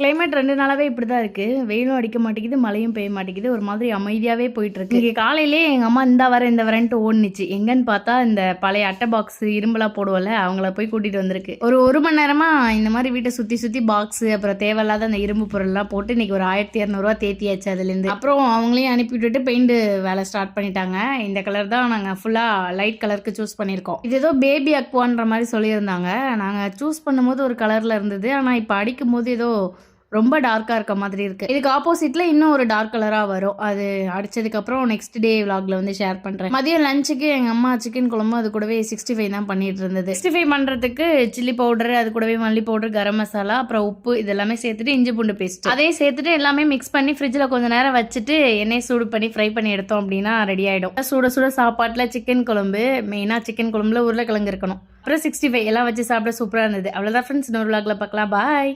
Climate ரெண்டு நாளாவே இப்படி தான் இருக்கு. வெயிலும் அடிக்க மாட்டேங்குது மழையும் பெய்ய மாட்டேங்குது. ஒரு மாதிரி அமைதியாவே போயிட்டு இருக்கு இன்னைக்கு காலையிலே எங்க அம்மா இந்த வர இந்த வரேன்ட்டு ஓடுனுச்சு. எங்கன்னு பார்த்தா இந்த பழைய அட்டை பாக்ஸ் இரும்பெல்லாம் போடுவோம்ல அவங்கள போய் கூட்டிட்டு வந்திருக்கு. ஒரு ஒரு மணி நேரமா இந்த மாதிரி வீட்டை சுத்தி சுத்தி பாக்ஸ் அப்புறம் தேவையில்லாத அந்த இரும்பு பொருள்லாம் போட்டு இன்னைக்கு ஒரு ஆயிரத்தி இரநூறுவா தேத்தியாச்சு அதுலேருந்து. அப்புறம் அவங்களையும் அனுப்பி விட்டுட்டு பெயிண்ட் வேலை ஸ்டார்ட் பண்ணிட்டாங்க. இந்த கலர் தான் நாங்க ஃபுல்லா லைட் கலருக்கு சூஸ் பண்ணியிருக்கோம். இது ஏதோ பேபி அக்வான்ற மாதிரி சொல்லியிருந்தாங்க. நாங்க சூஸ் பண்ணும்போது ஒரு கலர்ல இருந்தது. ஆனா இப்போ அடிக்கும் போது ஏதோ ரொம்ப டார்க்காக இருக்க மாதிரி இருக்குது இதுக்கு ஆப்போசிட்டில் இன்னும் ஒரு டார்க் கலராக வரும். அது அடித்ததுக்கப்புறம் நெக்ஸ்ட் டே விளாகில் வந்து ஷேர் பண்ணுறேன் மதியம் லஞ்சுக்கு எங்கள் அம்மா சிக்கன் குழம்பு அது கூடவே சிக்ஸ்டி ஃபைவ் தான் பண்ணிட்டு இருந்தது. சிக்ஸ்டி ஃபைவ் பண்ணுறதுக்கு சில்லி பவுடர் அது கூடவே மல்லி பவுடர் கரம் மசாலா அப்புறம் உப்பு இதெல்லாமே சேர்த்துட்டு இஞ்சி பூண்டு பேஸ்ட் அதையும் சேர்த்துட்டு எல்லாமே மிக்ஸ் பண்ணி ஃப்ரிட்ஜில் கொஞ்ச நேரம் வச்சுட்டு எண்ணெய் சூடு பண்ணி ஃப்ரை பண்ணி எடுத்தோம் அப்படின்னா ரெடி ஆகிடும் சூட சுட சாப்பாட்டில் சிக்கன் குழம்பு மெயினாக சிக்கன் குழம்புல உருளைக்கிழங்கு இருக்கணும். அப்புறம் சிக்ஸ்டி ஃபைவ் எல்லாம் வச்சு சாப்பிட சூப்பராக இருந்தது. அவ்வளோதான் ஃப்ரெண்ட்ஸ் இன்னொரு vlogல பார்க்கலாம் பாய்